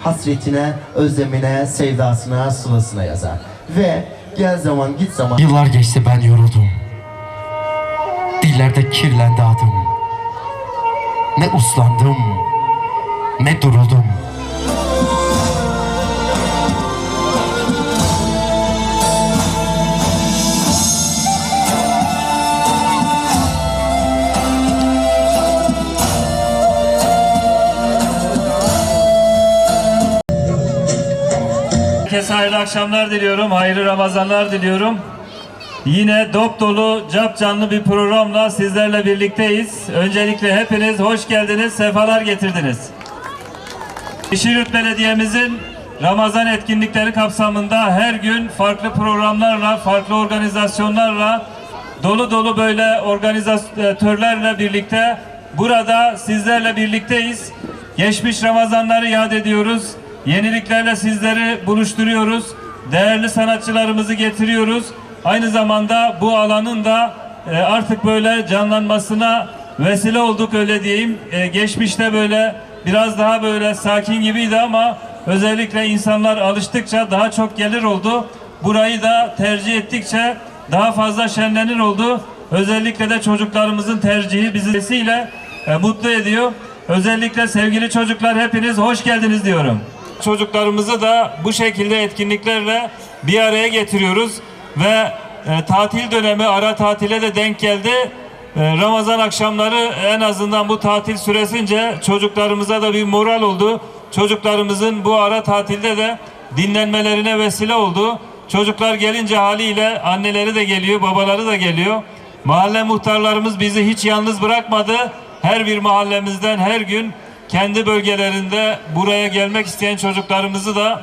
hasretine, özlemine, sevdasına, sılasına yazar. Ve gel zaman git zaman Yıllar geçti ben yoruldum. Dillerde kirlendi adım. Ne uslandım, ne duruldum. Herkese hayırlı akşamlar diliyorum, hayırlı Ramazanlar diliyorum. Yine dop dolu, cap canlı bir programla sizlerle birlikteyiz. Öncelikle hepiniz hoş geldiniz, sefalar getirdiniz. Yeşilyurt Belediye'mizin Ramazan etkinlikleri kapsamında her gün farklı programlarla, farklı organizasyonlarla, dolu dolu böyle organizatörlerle birlikte burada sizlerle birlikteyiz. Geçmiş Ramazanları yad ediyoruz. Yeniliklerle sizleri buluşturuyoruz. Değerli sanatçılarımızı getiriyoruz. Aynı zamanda bu alanın da e, artık böyle canlanmasına vesile olduk öyle diyeyim. E, Geçmişte böyle biraz daha böyle sakin gibiydi ama özellikle insanlar alıştıkça daha çok gelir oldu. Burayı da tercih ettikçe daha fazla şenlenir oldu. Özellikle de çocuklarımızın tercihi bizisiyle e, mutlu ediyor. Özellikle sevgili çocuklar hepiniz hoş geldiniz diyorum. Çocuklarımızı da bu şekilde etkinliklerle bir araya getiriyoruz ve e, tatil dönemi ara tatile de denk geldi. E, Ramazan akşamları en azından bu tatil süresince çocuklarımıza da bir moral oldu. Çocuklarımızın bu ara tatilde de dinlenmelerine vesile oldu. Çocuklar gelince haliyle anneleri de geliyor, babaları da geliyor. Mahalle muhtarlarımız bizi hiç yalnız bırakmadı. Her bir mahallemizden her gün kendi bölgelerinde buraya gelmek isteyen çocuklarımızı da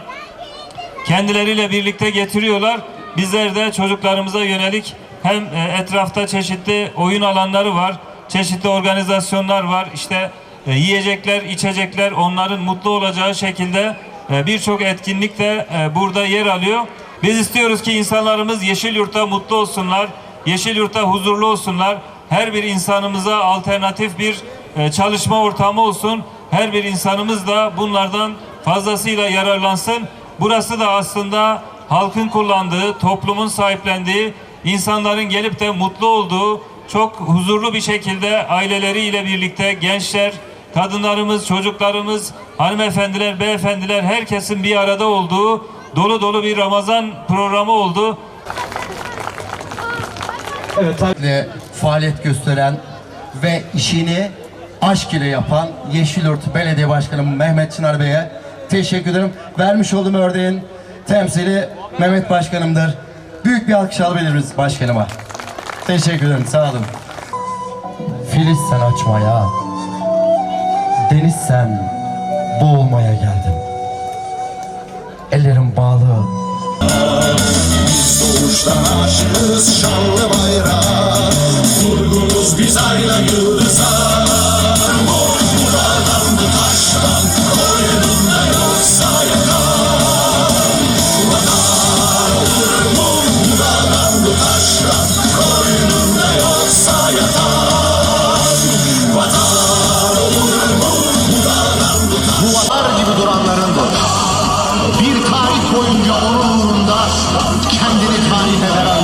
kendileriyle birlikte getiriyorlar. Bizler de çocuklarımıza yönelik hem e, etrafta çeşitli oyun alanları var, çeşitli organizasyonlar var. İşte e, yiyecekler, içecekler onların mutlu olacağı şekilde e, birçok etkinlik de burada yer alıyor. Biz istiyoruz ki insanlarımız Yeşilyurt'ta mutlu olsunlar, Yeşilyurt'ta huzurlu olsunlar. Her bir insanımıza alternatif bir e, çalışma ortamı olsun. Her bir insanımız da bunlardan fazlasıyla yararlansın. Burası da aslında halkın kullandığı, toplumun sahiplendiği, insanların gelip de mutlu olduğu, çok huzurlu bir şekilde aileleriyle birlikte gençler, kadınlarımız, çocuklarımız, hanımefendiler, beyefendiler herkesin bir arada olduğu dolu dolu bir Ramazan programı oldu. ile faaliyet gösteren ve işini aşk ile yapan Yeşilyurt Belediye Başkanı Mehmet Çınar Bey'e teşekkür ederim. Vermiş olduğum örneğin temsili Mehmet Başkanımdır. Büyük bir alkış alabilir miyiz başkanıma? Teşekkür ederim, sağ olun. Filiz sen açmaya, deniz sen boğulmaya geldim. Ellerim bağlı, Doğuştan aşığız şanlı bayrağa Vurgunuz biz ayla yıldıza duvarlar gibi duranlarındır. Bir tarih boyunca onun uğrunda kendini tarife veren